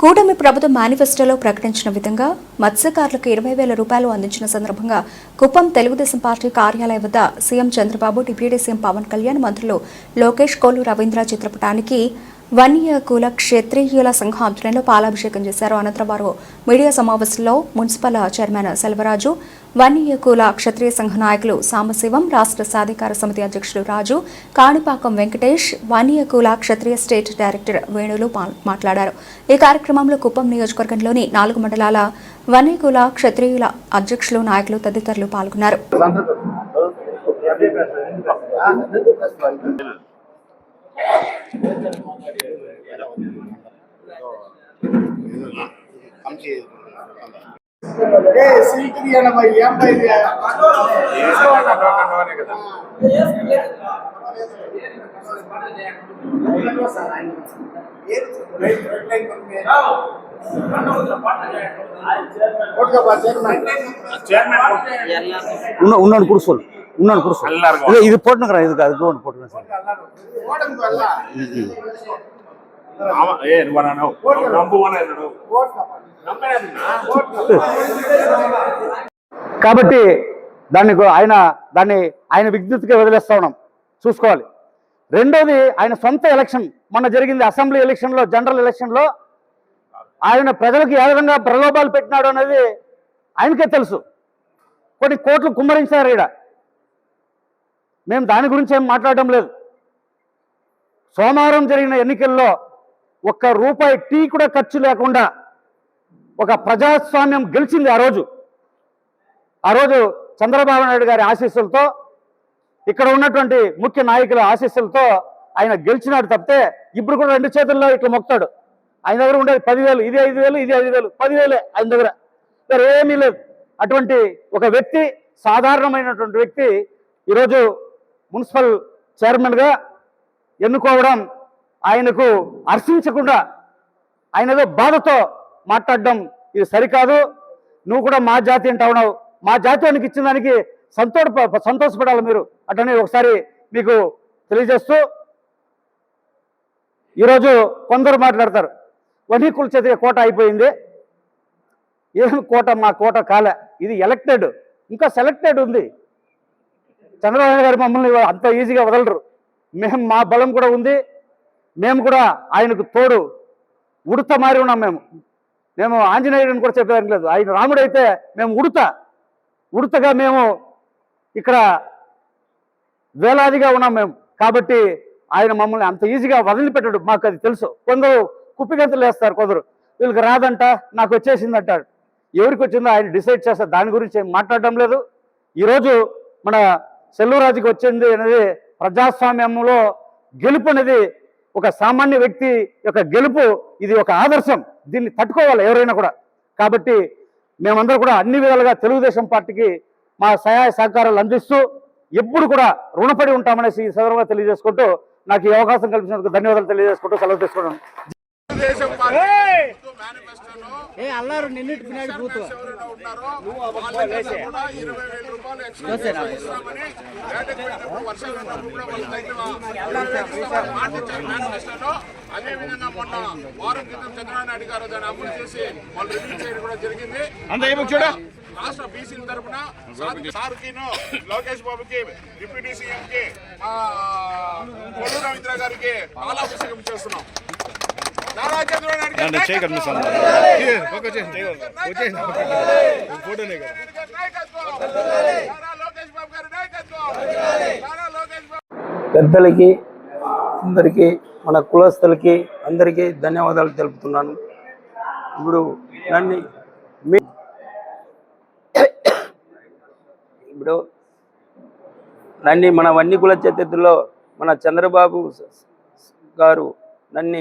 కూటమి ప్రభుత్వం మేనిఫెస్టోలో ప్రకటించిన విధంగా మత్స్యకారులకు ఇరవై వేల రూపాయలు అందించిన సందర్భంగా కుప్పం తెలుగుదేశం పార్టీ కార్యాలయం వద్ద CM Chandrababu deputy CM Pawan Kalyan మంత్రులు లోకేష్ కోలు రవీంద్ర చిత్రపటానికి వన్యకుల క్షత్రియుల సంఘం ఆధ్వర్యంలో పాలాభిషేకం చేశారు. అనంతరం వారు మీడియా సమావేశంలో మున్సిపల్ చైర్మన్ సెల్వరాజు వన్యకుల క్షత్రియ సంఘ నాయకులు సాంబశివం రాష్ట్ర సాధికార సమితి అధ్యక్షుడు రాజు కాణిపాకం వెంకటేష్ వన్యకుల క్షత్రియ స్టేట్ డైరెక్టర్ వేణులు మాట్లాడారు. ఈ కార్యక్రమంలో కుప్పం నియోజకవర్గంలోని నాలుగు మండలాల వన్యకుల క్షత్రియుల అధ్యక్షులు నాయకులు తదితరులు పాల్గొన్నారు. ఏ సీట్ తీయనమ్మా ఈ అమ్మాయి ఇది. కొట్టుకోపా, చైర్మన్. ఉన్న ఉన్నాను కూర్చోలు ఉన్నాను కూర్చోలు ఇదే ఇది పోటునకరా ఇది కాదు ఇదిగోండి పోటున సార్. కాబట్టి దాన్ని ఆయన దాన్ని ఆయన విజ్ఞతగా వదిలేస్తా. ఉన్నాం చూసుకోవాలి. రెండోది ఆయన సొంత ఎలక్షన్. మొన్న జరిగింది అసెంబ్లీ ఎలక్షన్లో జనరల్ ఎలక్షన్లో ఆయన ప్రజలకు ఏ విధంగా ప్రలోభాలు పెట్టినాడు అనేది ఆయనకే తెలుసు. కొన్ని కోట్లు కుమ్మరించారు ఈడ. మేము దాని గురించి ఏం మాట్లాడడం లేదు. సోమవారం జరిగిన ఎన్నికల్లో ఒక్క రూపాయి టీ కూడా ఖర్చు లేకుండా ఒక ప్రజాస్వామ్యం గెలిచింది ఆ రోజు. ఆ రోజు చంద్రబాబు నాయుడు గారి ఆశీస్సులతో ఇక్కడ ఉన్నటువంటి ముఖ్య నాయకుల ఆశీస్సులతో ఆయన గెలిచినాడు తప్పితే ఇప్పుడు కూడా రెండు చేతుల్లో ఇట్లా మొక్తాడు ఆయన దగ్గర ఉండేది పదివేలు ఇది ఐదు వేలు ఇది ఐదు వేలు పదివేలే ఆయన దగ్గర. వేరే ఏమీ లేదు. అటువంటి ఒక వ్యక్తి సాధారణమైనటువంటి వ్యక్తి ఈరోజు మున్సిపల్ చైర్మన్గా ఎన్నుకోవడం ఆయనకు హర్షించకుండా ఆయన ఏదో బాధతో మాట్లాడడం ఇది సరికాదు. నువ్వు కూడా మా జాతి అంటే మా జాతీయానికి ఇచ్చిన దానికి సంతోష సంతోషపడాలి మీరు అటనే ఒకసారి మీకు తెలియజేస్తూ ఈరోజు కొందరు మాట్లాడతారు. వనీకుల చేతి కోట అయిపోయింది. ఏం కోట మా కోట కాలే. ఇది ఎలక్టెడ్. ఇంకా సెలెక్టెడ్ ఉంది. చంద్రబాబు గారు మమ్మల్ని అంత ఈజీగా వదలరు. మేము మా బలం కూడా ఉంది. మేము కూడా ఆయనకు తోడు. ఉడత మారి ఉన్నాం మేము. మేము ఆంజనేయుడిని కూడా చెప్పేదానికి లేదు. ఆయన రాముడు అయితే మేము ఉడత. ఉడతగా మేము ఇక్కడ వేలాదిగా ఉన్నాం మేము. కాబట్టి ఆయన మమ్మల్ని అంత ఈజీగా వదిలిపెట్టాడు. మాకు అది తెలుసు. కొందరు కుప్పిగంతలు వేస్తారు కొందరు. వీళ్ళకి రాదంట నాకు వచ్చేసింది అంటాడు. ఎవరికి వచ్చిందో ఆయన డిసైడ్ చేస్తారు. దాని గురించి మాట్లాడడం లేదు. ఈరోజు మన సెల్లూరాజుకి వచ్చింది అనేది ప్రజాస్వామ్యంలో గెలుపు అనేది ఒక సామాన్య వ్యక్తి యొక్క గెలుపు ఇది ఒక ఆదర్శం. దీన్ని తట్టుకోవాలి ఎవరైనా కూడా. కాబట్టి మేమందరూ కూడా అన్ని విధాలుగా తెలుగుదేశం పార్టీకి మా సహాయ సహకారాలు అందిస్తూ ఎప్పుడు కూడా రుణపడి ఉంటామనేసి ఈ సందర్భంగా తెలియజేసుకుంటూ నాకు ఈ అవకాశం కల్పించినందుకు ధన్యవాదాలు తెలియజేసుకుంటూ సెలవు తీసుకున్నాను వేలు ఇస్తామని మాట ఇచ్చారు మేనిఫెస్టోలో అదే విధంగా మొన్న వారం క్రితం చంద్రబాబు నాయుడు గారు దాన్ని అమలు చేసి వాళ్ళు రిలీజ్ చేయడం కూడా జరిగింది. రాష్ట్ర బీసీల తరఫున సార్కిను లోకేష్ బాబుకి డిప్యూటీ సీఎం కి కొల్లు రవీంద్ర గారికి పాలాభిషేకం చేస్తున్నాం. లోకేష్ బాబు పెద్దలకి అందరికీ మన కులస్తులకి అందరికీ ధన్యవాదాలు తెలుపుతున్నాను. ఇప్పుడు నన్ను మీ ఇప్పుడు నన్ను మన వన్ని కుల చరిత్రలో మన చంద్రబాబు గారు నన్ను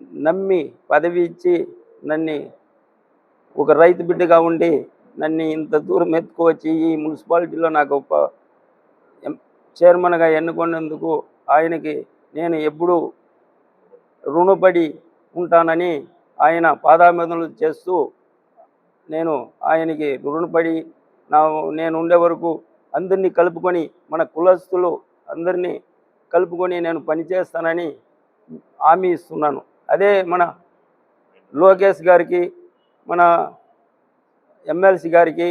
నమ్మి పదవి ఇచ్చి నన్ను ఒక రైతు బిడ్డగా ఉండి నన్ను ఇంత దూరం ఎత్తుకోవచ్చి ఈ మున్సిపాలిటీలో నాకు ఒక చైర్మన్గా ఎన్నుకున్నందుకు ఆయనకి నేను ఎప్పుడూ రుణపడి ఉంటానని ఆయన పాదామేదనలు చేస్తూ నేను ఆయనకి రుణపడి నా నేను ఉండే వరకు అందరినీ కలుపుకొని మన కులస్తులు అందరినీ కలుపుకొని నేను పనిచేస్తానని హామీ ఇస్తున్నాను. అదే మన లోకేష్ గారికి మన ఎమ్మెల్సీ గారికి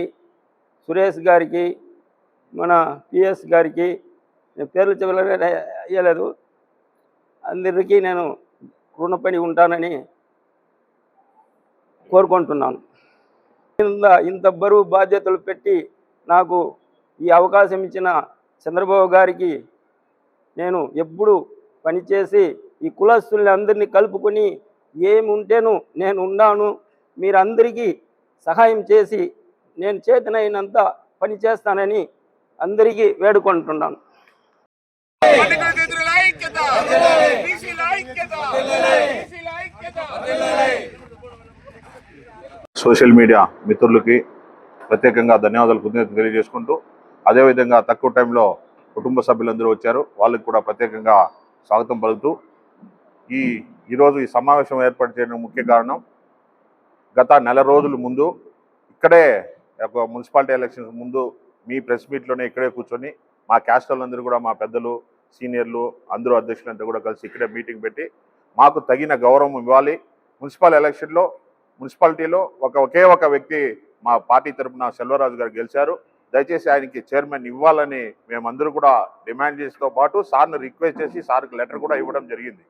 సురేష్ గారికి మన పిఎస్ గారికి నేను పేర్లు చెప్పలే అయ్యలేదు. అందరికీ నేను రుణపడి ఉంటానని కోరుకుంటున్నాను. ఇంత ఇంత బరువు బాధ్యతలు పెట్టి నాకు ఈ అవకాశం ఇచ్చిన చంద్రబాబు గారికి నేను ఎప్పుడు పనిచేసి ఈ కులస్తుల్ని అందరినీ కలుపుకొని ఏమి నేను ఉన్నాను. మీరందరికీ సహాయం చేసి నేను చేతనైనంత పని చేస్తానని అందరికీ వేడుకుంటున్నాను. సోషల్ మీడియా మిత్రులకి ప్రత్యేకంగా ధన్యవాదాలు కృతజ్ఞతలు తెలియజేసుకుంటూ అదేవిధంగా తక్కువ టైంలో కుటుంబ సభ్యులందరూ వచ్చారు. వాళ్ళకి కూడా ప్రత్యేకంగా స్వాగతం పలుకుతూ ఈ ఈరోజు ఈ సమావేశం ఏర్పాటు చేయడం ముఖ్య కారణం. గత నెల రోజుల ముందు ఇక్కడే ఒక మున్సిపాలిటీ ఎలక్షన్స్ ముందు మీ ప్రెస్ మీట్లోనే ఇక్కడే కూర్చొని మా క్యాస్టర్లందరూ కూడా మా పెద్దలు సీనియర్లు అందరూ అధ్యక్షులంతా కూడా కలిసి ఇక్కడే మీటింగ్ పెట్టి మాకు తగిన గౌరవం ఇవ్వాలి. మున్సిపల్ ఎలక్షన్లో మున్సిపాలిటీలో ఒక ఒకే ఒక వ్యక్తి మా పార్టీ తరపున సెల్వరాజు గారు గెలిచారు. దయచేసి ఆయనకి చైర్మన్ ఇవ్వాలని మేమందరూ కూడా డిమాండ్ చేసితో పాటు సార్ని రిక్వెస్ట్ చేసి సార్కి లెటర్ కూడా ఇవ్వడం జరిగింది.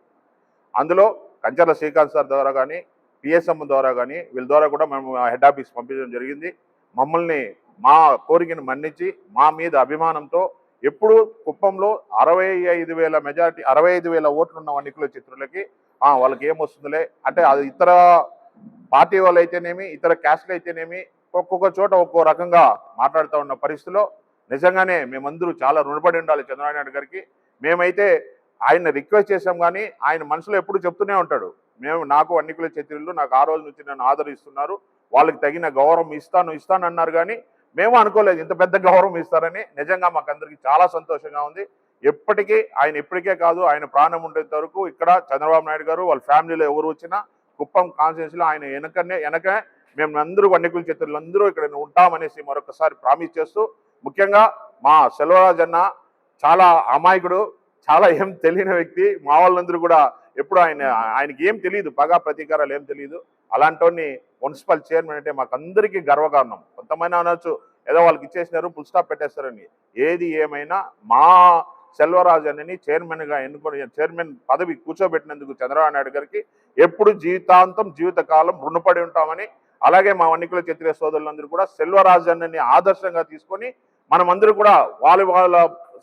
అందులో కంచర్ల శ్రీకాంత్ సార్ ద్వారా కానీ పిఎస్ఎం ద్వారా కానీ వీళ్ళ ద్వారా కూడా మేము హెడ్ ఆఫీస్ పంపించడం జరిగింది. మమ్మల్ని మా కోరికను మన్నించి మా మీద అభిమానంతో ఎప్పుడు కుప్పంలో అరవై ఐదు వేల మెజారిటీ అరవై ఐదు వేల ఓట్లు ఉన్న వన్నికుల చిత్రులకి వాళ్ళకి ఏమొస్తుందిలే? అంటే అది ఇతర పార్టీ వాళ్ళు అయితేనేమి ఇతర క్యాస్ట్లు అయితేనేమి ఒక్కొక్క చోట ఒక్కో రకంగా మాట్లాడుతూ ఉన్న పరిస్థితిలో నిజంగానే మేమందరూ చాలా రుణపడి ఉండాలి చంద్రబాబు నాయుడు గారికి. మేమైతే ఆయన రిక్వెస్ట్ చేసాం కానీ ఆయన మనసులో ఎప్పుడు చెప్తూనే ఉంటాడు. మేము నాకు అన్నికుల చర్చలు నాకు ఆ రోజు నుంచి నన్ను ఆదరిస్తున్నారు. వాళ్ళకి తగిన గౌరవం ఇస్తాను ఇస్తాను అన్నారు కానీ మేము అనుకోలేదు ఇంత పెద్ద గౌరవం ఇస్తారని. నిజంగా మాకందరికి చాలా సంతోషంగా ఉంది. ఎప్పటికీ ఆయన ఇప్పటికే కాదు ఆయన ప్రాణం ఉండేంత వరకు ఇక్కడ చంద్రబాబు నాయుడు గారు వాళ్ళ ఫ్యామిలీలో ఎవరు వచ్చినా కుప్పం కాన్స్టిట్యూన్సీలో ఆయన వెనకనే వెనక మేము అందరూ వన్యకుల చిత్రులు అందరూ ఇక్కడ ఉంటామనేసి మరొకసారి ప్రామిస్ చేస్తూ ముఖ్యంగా మా సెల్వరాజ్ అన్న చాలా అమాయకుడు చాలా ఏం తెలియని వ్యక్తి. మా వాళ్ళందరూ కూడా ఎప్పుడు ఆయన ఆయనకి ఏం తెలియదు పగా ప్రతీకారాలు ఏం తెలియదు అలాంటి మున్సిపల్ చైర్మన్ అంటే మాకు అందరికీ గర్వకారణం. కొంతమంది అనొచ్చు ఏదో వాళ్ళకి ఇచ్చేసినారు ఫుల్ స్టాప్ పెట్టేస్తారని. ఏది ఏమైనా మా సెల్వరాజు అని చైర్మన్గా ఎన్నుకొని చైర్మన్ పదవి కూర్చోబెట్టినందుకు చంద్రబాబు నాయుడు గారికి ఎప్పుడు జీవితాంతం జీవితకాలం రుణపడి ఉంటామని అలాగే మా వన్నికుల క్షత్రియ సోదరులందరూ కూడా సెల్వరాజ్ అన్నని ఆదర్శంగా తీసుకొని మనమందరూ కూడా వాళ్ళ వాళ్ళ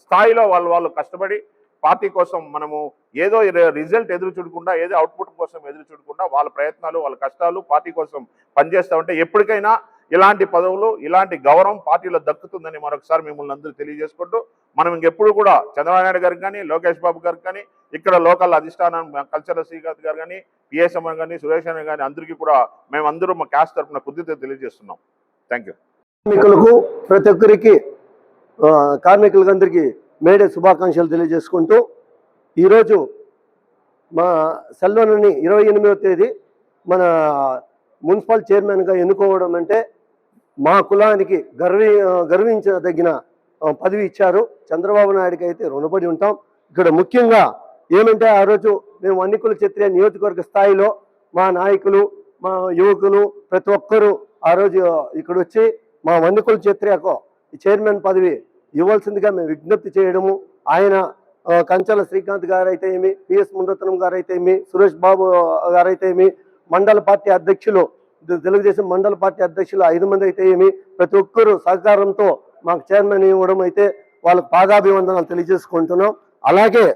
స్థాయిలో వాళ్ళు వాళ్ళు కష్టపడి పార్టీ కోసం మనము ఏదో రిజల్ట్ ఎదురు చూడకుండా ఏదో అవుట్పుట్ కోసం ఎదురు చూడకుండా వాళ్ళ ప్రయత్నాలు వాళ్ళ కష్టాలు పార్టీ కోసం పనిచేస్తూ ఉంటే ఎప్పటికైనా ఇలాంటి పదవులు ఇలాంటి గౌరవం పార్టీలో దక్కుతుందని మరొకసారి మిమ్మల్ని అందరూ తెలియజేసుకుంటూ మనం ఇంకెప్పుడు కూడా చంద్రబాబు నాయుడు గారికి కానీ లోకేష్ బాబు గారికి కానీ ఇక్కడ లోకల్ అధిష్టానం కల్చరల్ శ్రీకాంత్ గారు కానీ పిఎస్ఎం కానీ సురేష్ అన్న కానీ అందరికీ కూడా మేమందరూ మా క్యాస్ట్ తరఫున కుదిరితే తెలియజేస్తున్నాం. థ్యాంక్ యూ కార్మికులకు ప్రతి ఒక్కరికి ఆ, కార్మికులందరికీ మేడే శుభాకాంక్షలు తెలియజేసుకుంటూ ఈరోజు మా సెల్వనని ఇరవై ఎనిమిదవ తేదీ మన మున్సిపల్ చైర్మన్గా ఎన్నుకోవడం అంటే మా కులానికి గర్వి గర్వించదగిన పదవి ఇచ్చారు. చంద్రబాబు నాయుడికి అయితే రుణపడి ఉంటాం. ఇక్కడ ముఖ్యంగా ఏమంటే ఆ రోజు మేము అన్నికుల క్షత్రియ నియోజకవర్గ స్థాయిలో మా నాయకులు మా యువకులు ప్రతి ఒక్కరూ ఆ రోజు ఇక్కడ వచ్చి మా వన్నికుల క్షత్రియకు ఈ చైర్మన్ పదవి ఇవ్వాల్సిందిగా మేము విజ్ఞప్తి చేయడము. ఆయన కంచాల కంచల శ్రీకాంత్ గారు అయితే ఏమి పిఎస్ మునరత్నం గారు అయితే ఏమి సురేష్ బాబు గారైతే ఏమి మండల పార్టీ అధ్యక్షులు తెలుగుదేశం మండల పార్టీ అధ్యక్షులు ఐదు మంది అయితే ఏమి ప్రతి ఒక్కరూ సహకారంతో మాకు చైర్మన్ ఇవ్వడం అయితే వాళ్ళకు పాదాభివందనాలు తెలియజేసుకుంటున్నాం. అలాగే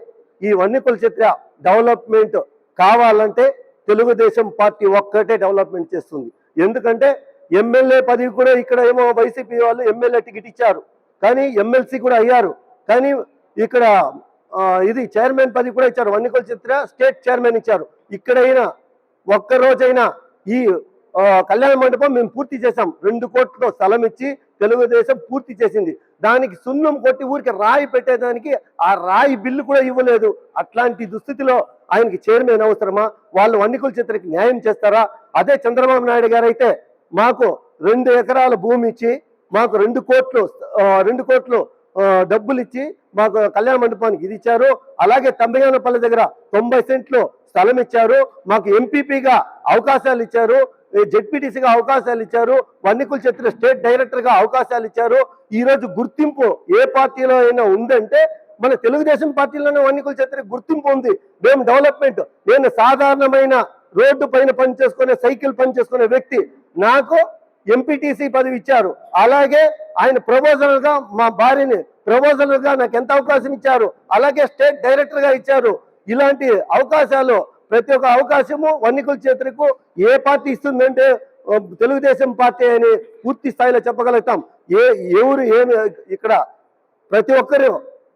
ఈ వన్నికుల చిత్ర డెవలప్మెంట్ కావాలంటే తెలుగుదేశం పార్టీ ఒక్కటే డెవలప్మెంట్ చేస్తుంది. ఎందుకంటే ఎమ్మెల్యే పదవి కూడా ఇక్కడ ఏమో వైసీపీ వాళ్ళు ఎమ్మెల్యే టికెట్ ఇచ్చారు. కానీ ఎమ్మెల్సీ కూడా అయ్యారు. కానీ ఇక్కడ ఇది చైర్మన్ పది కూడా ఇచ్చారు. వన్నికుల చిత్ర స్టేట్ చైర్మన్ ఇచ్చారు. ఇక్కడైనా ఒక్క రోజైనా ఈ కళ్యాణ మండపం మేము పూర్తి చేసాం రెండు కోట్ల స్థలం ఇచ్చి తెలుగుదేశం పూర్తి చేసింది. దానికి సున్నం కొట్టి ఊరికి రాయి పెట్టేదానికి ఆ రాయి బిల్లు కూడా ఇవ్వలేదు. అట్లాంటి దుస్థితిలో ఆయనకి చైర్మన్ అవసరమా? వాళ్ళు వన్నికుల చిత్రకి న్యాయం చేస్తారా? అదే చంద్రబాబు నాయుడు గారు అయితే మాకు రెండు ఎకరాల భూమి ఇచ్చి మాకు రెండు కోట్లు రెండు కోట్లు డబ్బులు ఇచ్చి మాకు కళ్యాణ మండపానికి ఇది ఇచ్చారు. అలాగే తంబయానపల్లి దగ్గర తొంభై సెంట్లు స్థలం ఇచ్చారు. మాకు ఎంపీపీగా అవకాశాలు ఇచ్చారు. జెడ్పీటీసీగా అవకాశాలు ఇచ్చారు. వన్నికుల చిత్ర స్టేట్ డైరెక్టర్గా అవకాశాలు ఇచ్చారు. ఈరోజు గుర్తింపు ఏ పార్టీలో అయినా ఉందంటే మన తెలుగుదేశం పార్టీలోనే వన్నికుల చిత్ర గుర్తింపు ఉంది. మేము డెవలప్మెంట్ నేను సాధారణమైన రోడ్డు పైన పనిచేసుకునే సైకిల్ పనిచేసుకునే వ్యక్తి. నాకు ఎంపీటీసీ పదవి ఇచ్చారు. అలాగే ఆయన ప్రపోజల్గా మా భార్యని ప్రపోజల్గా నాకు ఎంత అవకాశం ఇచ్చారు? అలాగే స్టేట్ డైరెక్టర్గా ఇచ్చారు. ఇలాంటి అవకాశాలు ప్రతి ఒక్క అవకాశము వన్నికుల చేతులకు ఏ పార్టీ ఇస్తుందంటే తెలుగుదేశం పార్టీ అని పూర్తి స్థాయిలో చెప్పగలుగుతాం. ఏ ఎవరు ఏమి ఇక్కడ ప్రతి ఒక్కరు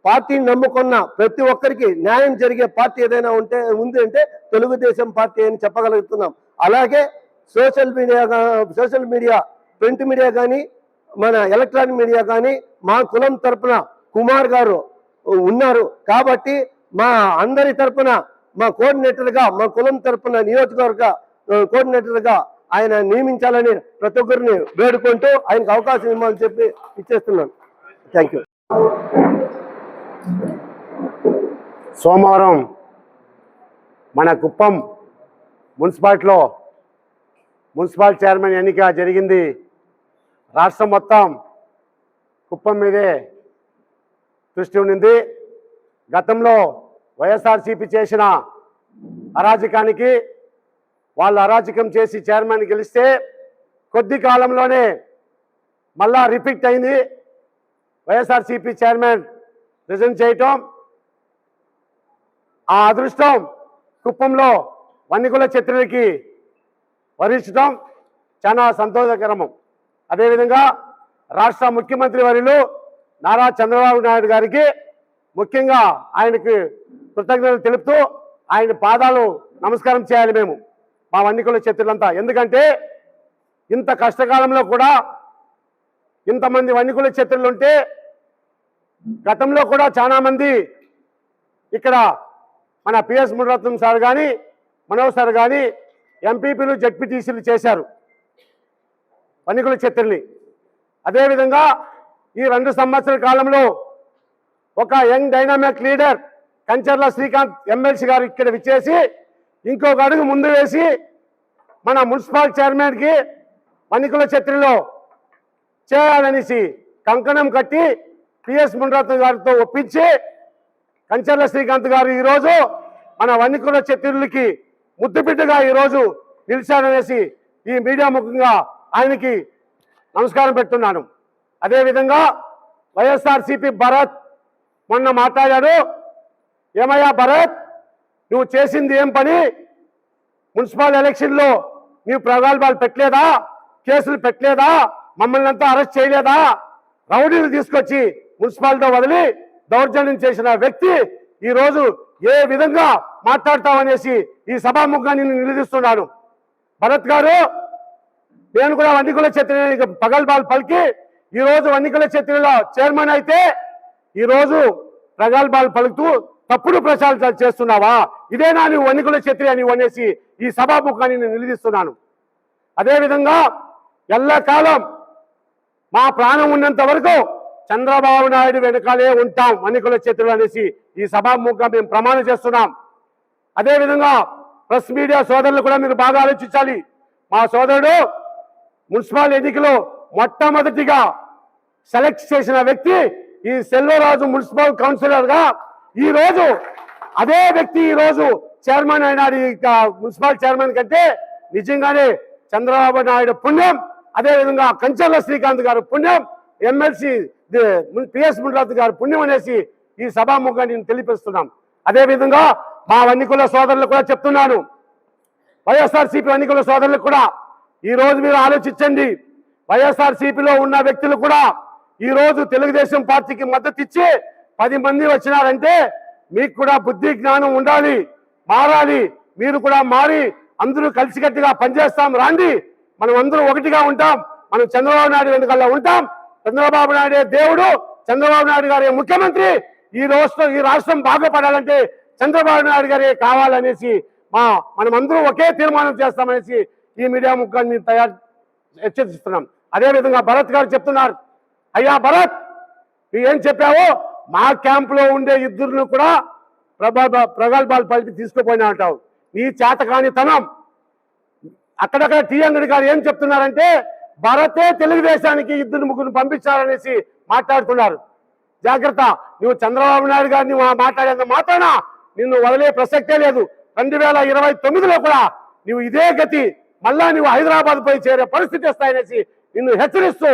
పార్టీని నమ్ముకున్న ప్రతి ఒక్కరికి న్యాయం జరిగే పార్టీ ఏదైనా ఉంటే ఉంది అంటే తెలుగుదేశం పార్టీ అని చెప్పగలుగుతున్నాం. అలాగే social media social media print media కానీ మన ఎలక్ట్రానిక్ మీడియా కానీ మా కులం తరపున కుమార్ గారు ఉన్నారు. కాబట్టి మా అందరి తరపున మా కోఆర్డినేటర్గా మా కులం తరపున నియోజకవర్గ కోఆర్డినేటర్గా ఆయన నియమించాలని ప్రతి ఒక్కరిని వేడుకుంటూ ఆయనకు అవకాశం ఇవ్వాలని చెప్పి ఇచ్చేస్తున్నాను. థ్యాంక్ యూ సోమవారం మన కుప్పం మున్సిపాలిటీలో మున్సిపల్ చైర్మన్ ఎన్నిక జరిగింది. రాష్ట్రం మొత్తం కుప్పం మీదే దృష్టి ఉండింది గతంలో వైఎస్ఆర్సీపీ చేసిన అరాజకానికి వాళ్ళు అరాజకం చేసి చైర్మన్ గెలిస్తే కొద్ది కాలంలోనే మళ్ళా రిపీట్ అయింది. వైఎస్ఆర్సీపీ చైర్మన్ రిజైన్ చేయటం ఆ అదృష్టం కుప్పంలో వన్నికుల చిత్రులకి వరించడం చాలా సంతోషకరము. అదేవిధంగా రాష్ట్ర ముఖ్యమంత్రి వర్యులు నారా చంద్రబాబు నాయుడు గారికి ముఖ్యంగా ఆయనకి కృతజ్ఞతలు తెలుపుతూ ఆయన పాదాలు నమస్కారం చేయాలి మేము మా వన్నికుల చేతులంతా. ఎందుకంటే ఇంత కష్టకాలంలో కూడా ఇంతమంది వన్నికుల చిత్రులు ఉంటే గతంలో కూడా చాలామంది ఇక్కడ మన పిఎస్ మునరత్నం సార్ కానీ మనోజ్ సార్ కానీ ఎంపీపీలు జడ్పీటీసీలు చేశారు పనికుల చిత్రని అదేవిధంగా ఈ రెండు సంవత్సరాల కాలంలో ఒక young dynamic leader Kancharla Srikanth MLC గారు ఇక్కడ విచ్చేసి ఇంకొక అడుగు ముందు వేసి మన మున్సిపల్ చైర్మన్కి పనికుల చెత్రిలో చేయాలనేసి కంకణం కట్టి పిఎస్ మునరత్నం గారితో ఒప్పించి కంచర్ల శ్రీకాంత్ గారు ఈరోజు మన వన్నికుల చతురులకి ముద్దుబిడ్డగా ఈరోజు నిలిచాడనేసి ఈ మీడియా ముఖంగా ఆయనకి నమస్కారం పెడుతున్నాను. అదేవిధంగా వైఎస్ఆర్సిపి భరత్ మొన్న మాట్లాడాడు ఏమయ్యా భరత్ నువ్వు చేసింది ఏం పని? మున్సిపల్ ఎలక్షన్లో నీవు ప్రగల్భాలు పెట్టలేదా? కేసులు పెట్టలేదా? మమ్మల్ని అంతా అరెస్ట్ చేయలేదా? రౌడీలు తీసుకొచ్చి మున్సిపాలిటీ వదిలి దౌర్జన్యం చేసిన వ్యక్తి ఈరోజు ఏ విధంగా మాట్లాడతామనేసి ఈ సభాముఖాన్ని నేను నిలదీస్తున్నాను. భరత్ గారు నేను కూడా వన్నికుల ఛత్రి పగల్బాల్ పలికి ఈ రోజు వన్నికుల చత్రిలో చైర్మన్ అయితే ఈ రోజు ప్రగల్భాలు పలుకుతూ తప్పుడు ప్రచారాలు చేస్తున్నావా? ఇదేనా నువ్వు వన్నికుల చత్రి అని అనేసి ఈ సభాముఖాన్ని నేను నిలదీస్తున్నాను. అదేవిధంగా ఎల్లకాలం మా ప్రాణం ఉన్నంత వరకు చంద్రబాబు నాయుడు వెనకాలే ఉంటాం వన్నికుల చేతులు అనేసి ఈ సభాముఖంగా మేము ప్రమాణం చేస్తున్నాం. అదేవిధంగా ప్రెస్ మీడియా సోదరులు కూడా మీరు బాగా ఆలోచించాలి. మా సోదరుడు మున్సిపల్ ఎన్నికలో మొట్టమొదటిగా సెలెక్ట్ చేసిన వ్యక్తి ఈ సెల్వరాజు మున్సిపల్ కౌన్సిలర్గా ఈ రోజు అదే వ్యక్తి ఈ రోజు చైర్మన్ అయినాడు మున్సిపల్ చైర్మన్ కంటే నిజంగానే చంద్రబాబు నాయుడు పుణ్యం. అదే విధంగా కంచర్ల శ్రీకాంత్ గారు పుణ్యం. ఎమ్మెల్సీ పిఎస్ మునరాత్ గారు పుణ్యం అనేసి ఈ సభాముఖాన్ని నేను తెలిపిస్తున్నాం అదే విధంగా మా వన్నికుల సోదరులు కూడా చెప్తున్నాను. వైఎస్ఆర్సీపీ వన్నికుల సోదరులకు కూడా ఈ రోజు మీరు ఆలోచించండి. వైఎస్ఆర్సీపీలో ఉన్న వ్యక్తులు కూడా ఈ రోజు తెలుగుదేశం పార్టీకి మద్దతు ఇచ్చి పది మంది వచ్చినారంటే మీకు కూడా బుద్ధి జ్ఞానం ఉండాలి మారాలి మీరు కూడా మారి అందరూ కలిసికట్టుగా పనిచేస్తాం రాండి. మనం అందరూ ఒకటిగా ఉంటాం. మనం చంద్రబాబు నాయుడు వెనుకల్లా ఉంటాం. చంద్రబాబు నాయుడే దేవుడు చంద్రబాబు నాయుడు గారే ముఖ్యమంత్రి. ఈ రాష్ట్రం ఈ రాష్ట్రం బాగుపడాలంటే చంద్రబాబు నాయుడు గారే కావాలనేసి మా మనమందరూ ఒకే తీర్మానం చేస్తామనేసి ఈ మీడియా ముఖాన్ని తయారు హెచ్చరిస్తున్నాం. అదేవిధంగా భరత్ గారు చెప్తున్నారు అయ్యా భరత్ నువ్వేం ఏం చెప్పావో మా క్యాంపులో ఉండే ఇద్దరును కూడా ప్రభా ప్రగల్భాలు పలికి తీసుకుపోయినా అంటావు. నీ చేతకానితనం అక్కడక్కడ టీ అంగడి గారు ఏం చెప్తున్నారంటే భరతే తెలుగుదేశానికి ఇద్దరు ముగ్గురు పంపించారనేసి మాట్లాడుతున్నారు. జాగ్రత్త నువ్వు చంద్రబాబు నాయుడు గారిని మాట్లాడేంత మాత్రాన నిన్ను వదిలే ప్రసక్తే లేదు. రెండు వేల ఇరవై తొమ్మిదిలో కూడా నువ్వు ఇదే గతి మళ్ళా నువ్వు హైదరాబాద్ పోయి చేరే పరిస్థితి వస్తాయనేసి నిన్ను హెచ్చరిస్తూ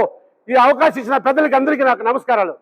ఈ అవకాశం ఇచ్చిన పెద్దలకి అందరికీ నాకు నమస్కారాలు.